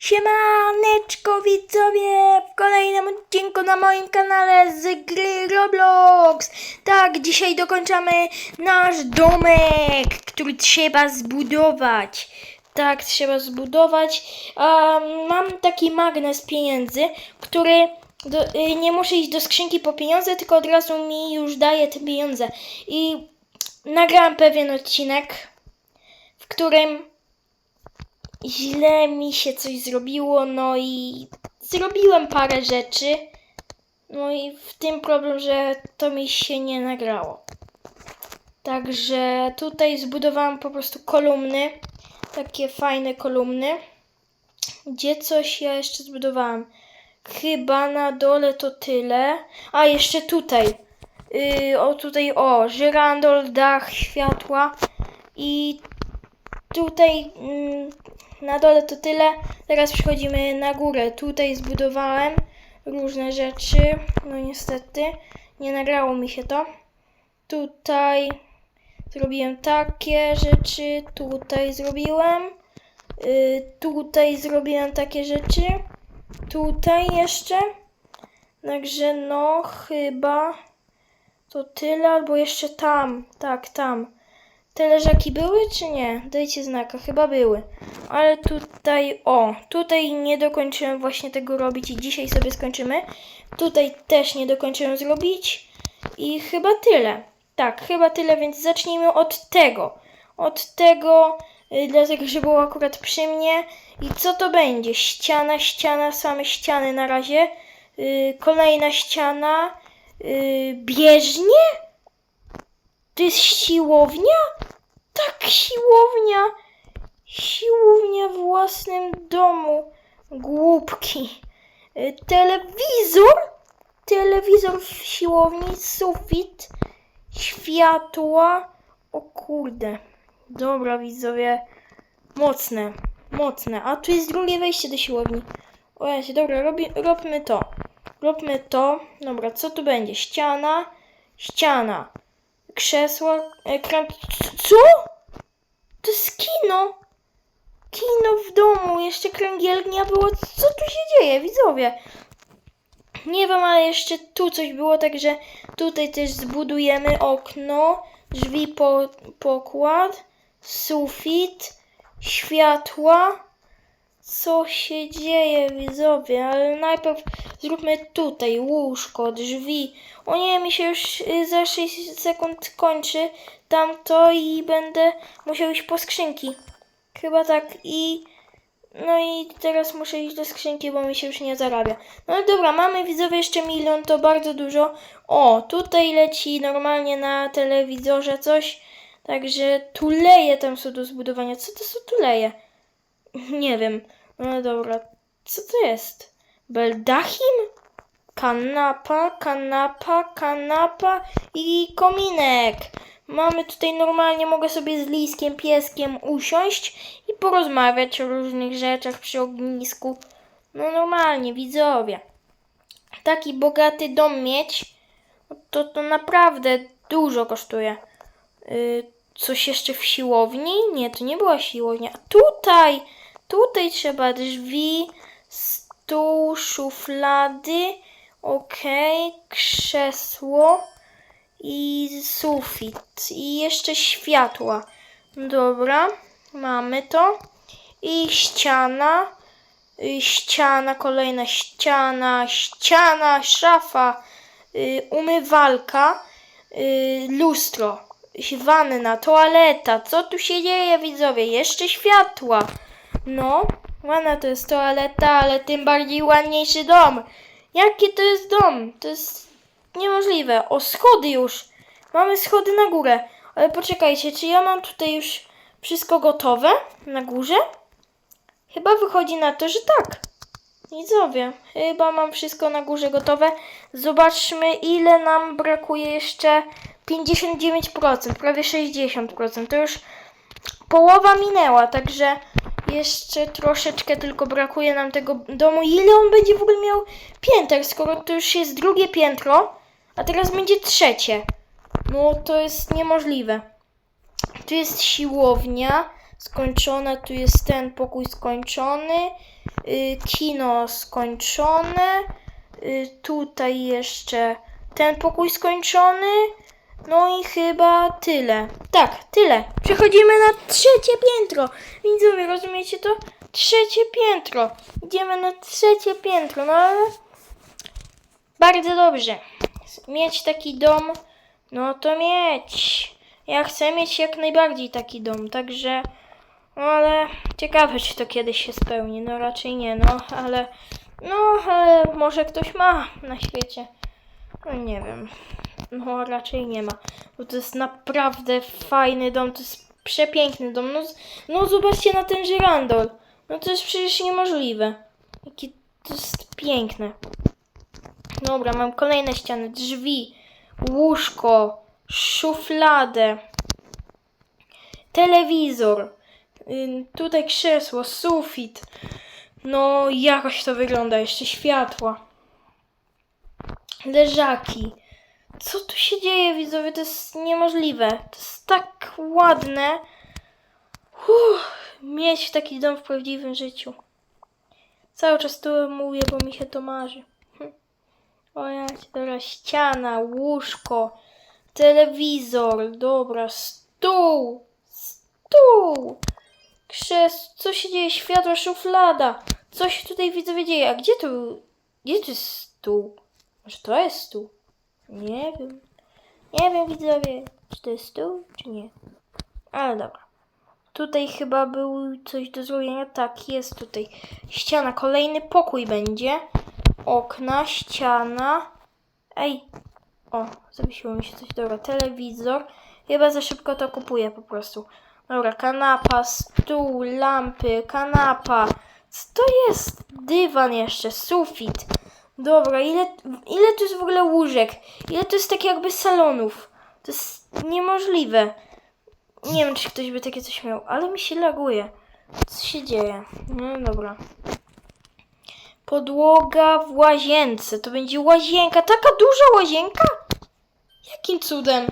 Siemaneczko widzowie! W kolejnym odcinku na moim kanale z gry Roblox! Tak, dzisiaj dokończamy nasz domek, który trzeba zbudować. Tak, trzeba zbudować. A, mam taki magnes pieniędzy, który do, y, nie muszę iść do skrzynki po pieniądze, tylko od razu mi już daje te pieniądze. I nagrałem pewien odcinek, w którym źle mi się coś zrobiło, no i zrobiłem parę rzeczy. No i w tym problem, że to mi się nie nagrało. Także tutaj zbudowałam po prostu kolumny, takie fajne kolumny. Gdzie coś ja jeszcze zbudowałam? Chyba na dole to tyle. A jeszcze tutaj. Yy, o tutaj, o, żyrandol, dach, światła i tutaj mm, na dole to tyle. Teraz przechodzimy na górę. Tutaj zbudowałem różne rzeczy. No niestety nie nagrało mi się to. Tutaj zrobiłem takie rzeczy. Tutaj zrobiłem. Y, tutaj zrobiłem takie rzeczy. Tutaj jeszcze. Także no chyba to tyle, albo jeszcze tam. Tak, tam. Te leżaki były czy nie? Dajcie znaka, chyba były. Ale tutaj, o, tutaj nie dokończyłem właśnie tego robić i dzisiaj sobie skończymy. Tutaj też nie dokończyłem zrobić i chyba tyle. Tak, chyba tyle, więc zacznijmy od tego. Od tego, y, dlatego że było akurat przy mnie. I co to będzie? Ściana, ściana, same ściany na razie. Y, kolejna ściana. Y, bieżnie? To jest siłownia? Tak, siłownia. Siłownia w własnym domu. Głupki. Y, Telewizor? Telewizor w siłowni, sufit, światła. O kurde. Dobra, widzowie. Mocne, mocne. A tu jest drugie wejście do siłowni. O ja dobra, robi, robmy to. Róbmy to. Dobra, co tu będzie? Ściana, ściana krzesła, ekran. Co? To jest kino. Kino w domu, jeszcze kręgielnia było. Co tu się dzieje, widzowie? Nie wiem, ale jeszcze tu coś było, także tutaj też zbudujemy okno, drzwi po, pokład, sufit, światła. Co się dzieje, widzowie? Ale najpierw zróbmy tutaj łóżko, drzwi. O nie, mi się już y, za 6 sekund kończy tamto i będę musiał iść po skrzynki. Chyba tak i... No i teraz muszę iść do skrzynki, bo mi się już nie zarabia. No dobra, mamy widzowie jeszcze milion, to bardzo dużo. O, tutaj leci normalnie na telewizorze coś. Także tuleje tam są do zbudowania. Co to są tuleje? Nie wiem. No dobra, co to jest? Beldachim? Kanapa, kanapa, kanapa i kominek. Mamy tutaj normalnie, mogę sobie z liskiem, pieskiem usiąść i porozmawiać o różnych rzeczach przy ognisku. No normalnie, widzowie. Taki bogaty dom mieć, no to to naprawdę dużo kosztuje. Yy, coś jeszcze w siłowni? Nie, to nie była siłownia. Tutaj, tutaj trzeba drzwi, stół, szuflady, okej, krzesło i sufit i jeszcze światła. Dobra, mamy to. I ściana, y, ściana, kolejna ściana, ściana, szafa, y, umywalka, y, lustro, wanna, toaleta. Co tu się dzieje, widzowie? Jeszcze światła. No, ładna to jest toaleta, ale tym bardziej ładniejszy dom. Jaki to jest dom? To jest niemożliwe. O, schody już. Mamy schody na górę. Ale poczekajcie, czy ja mam tutaj już wszystko gotowe na górze? Chyba wychodzi na to, że tak. Widzowie, chyba mam wszystko na górze gotowe. Zobaczmy, ile nam brakuje jeszcze. 59%, prawie 60%. To już połowa minęła, także jeszcze troszeczkę tylko brakuje nam tego domu. Ile on będzie w ogóle miał pięter, skoro to już jest drugie piętro, a teraz będzie trzecie. No to jest niemożliwe. Tu jest siłownia, skończone. Tu jest ten pokój skończony. Y, kino skończone. Y, tutaj jeszcze ten pokój skończony. No i chyba tyle. Tak, tyle. Przechodzimy na trzecie piętro. Widzowie, rozumiecie to? Trzecie piętro. Idziemy na trzecie piętro, no ale bardzo dobrze. Mieć taki dom, no to mieć. Ja chcę mieć jak najbardziej taki dom, także. No ale ciekawe, czy to kiedyś się spełni. No raczej nie, no ale. No, ale może ktoś ma na świecie. No nie wiem. No raczej nie ma. Bo to jest naprawdę fajny dom, to jest przepiękny dom. No, no zobaczcie na ten żyrandol. No to jest przecież niemożliwe. Jakie to jest piękne. Dobra, mam kolejne ściany, drzwi, łóżko, szufladę, telewizor, tutaj krzesło, sufit. No, jakoś to wygląda, jeszcze światła. Leżaki. Co tu się dzieje, widzowie? To jest niemożliwe. To jest tak ładne. Uff, mieć taki dom w prawdziwym życiu. Cały czas to mówię, bo mi się to marzy. Hm. O ja dobra, ściana, łóżko, telewizor, dobra, stół, stół, krzes, co się dzieje, światła, szuflada, co się tutaj widzowie dzieje, a gdzie tu, gdzie tu jest stół? Może to jest stół? Nie wiem, nie wiem widzowie, czy to jest stół, czy nie, ale dobra. Tutaj chyba był coś do zrobienia. Tak, jest tutaj. Ściana, kolejny pokój będzie. Okna, ściana. Ej. O, zawiesiło mi się coś. Dobra, telewizor. Chyba za szybko to kupuję po prostu. Dobra, kanapa, stół, lampy, kanapa. Co to jest? Dywan jeszcze, sufit. Dobra, ile, ile tu jest w ogóle łóżek? Ile to jest tak jakby salonów? To jest niemożliwe. Nie wiem, czy ktoś by takie coś miał, ale mi się laguje. Co się dzieje? No dobra. Podłoga w łazience. To będzie łazienka. Taka duża łazienka? Jakim cudem?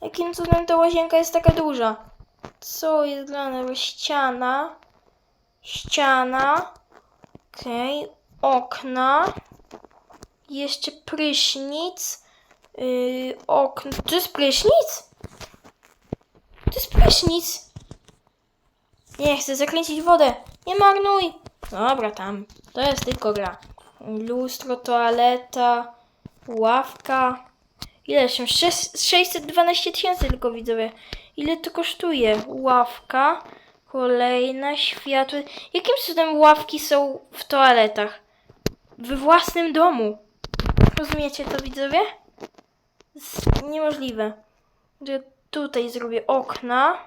Jakim cudem ta łazienka jest taka duża? Co jest grane? Ściana. Ściana. Okej. Okna. Jeszcze prysznic. Yy, okno. To jest prysznic? To jest prysznic. Nie chcę zakręcić wodę. Nie marnuj. Dobra, tam. To jest tylko gra. Lustro, toaleta, ławka. Ile się? 612 tysięcy tylko widzowie. Ile to kosztuje? Ławka. Kolejna światło. Jakim cudem ławki są w toaletach? We własnym domu. Rozumiecie to widzowie? niemożliwe. Że tutaj zrobię okna.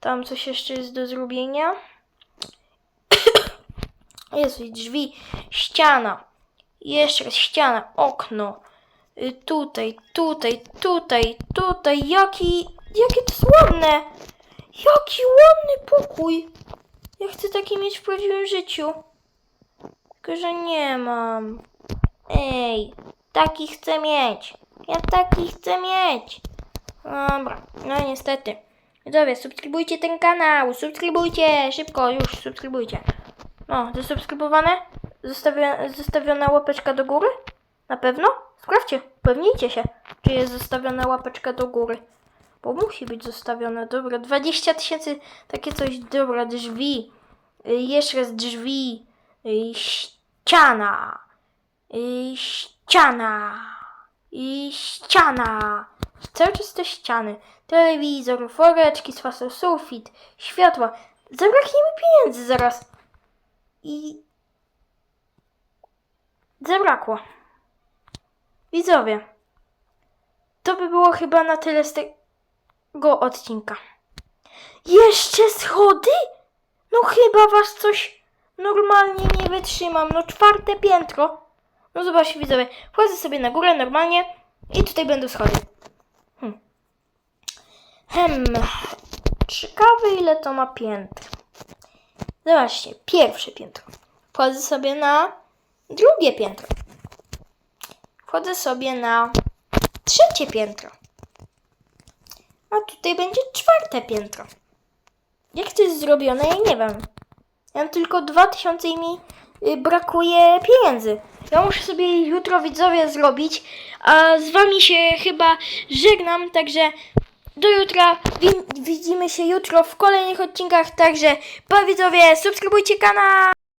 Tam coś jeszcze jest do zrobienia. Jezu, drzwi, ściana. Jeszcze raz ściana, okno. Y, Tutaj, tutaj, tutaj, tutaj. Jaki, jakie to jest ładne. Jaki ładny pokój. Ja chcę taki mieć w prawdziwym życiu. Tylko, że nie mam. Ej, taki chcę mieć. Ja taki chcę mieć. Dobra, no niestety. Widzowie, subskrybujcie ten kanał, subskrybujcie, szybko, już subskrybujcie. No, zasubskrybowane? Zostawia, zostawiona łapeczka do góry? Na pewno? Sprawdźcie, upewnijcie się, czy jest zostawiona łapeczka do góry. Bo musi być zostawiona, dobra, 20 tysięcy, takie coś, dobra, drzwi. Y, Jeszcze raz drzwi. Y, Ściana. Y, Ściana. I ściana. Cały czas te ściany. Telewizor, woreczki fasolą, sufit, światła. Zabraknie mi pieniędzy zaraz. I... Zabrakło. Widzowie. To by było chyba na tyle z tego odcinka. Jeszcze schody? No chyba was coś normalnie nie wytrzymam. No czwarte piętro. No zobaczcie widzowie, wchodzę sobie na górę normalnie i tutaj będą schody. Hmm. Hem. Ciekawe ile to ma piętr. Zobaczcie, pierwsze piętro. Wchodzę sobie na drugie piętro. Wchodzę sobie na trzecie piętro. A tutaj będzie czwarte piętro. Jak to jest zrobione, ja nie wiem. Ja mam tylko 2000 i mi brakuje pieniędzy. Ja muszę sobie jutro widzowie zrobić, a z wami się chyba żegnam, także do jutra. Wi- widzimy się jutro w kolejnych odcinkach, także pa widzowie, subskrybujcie kanał!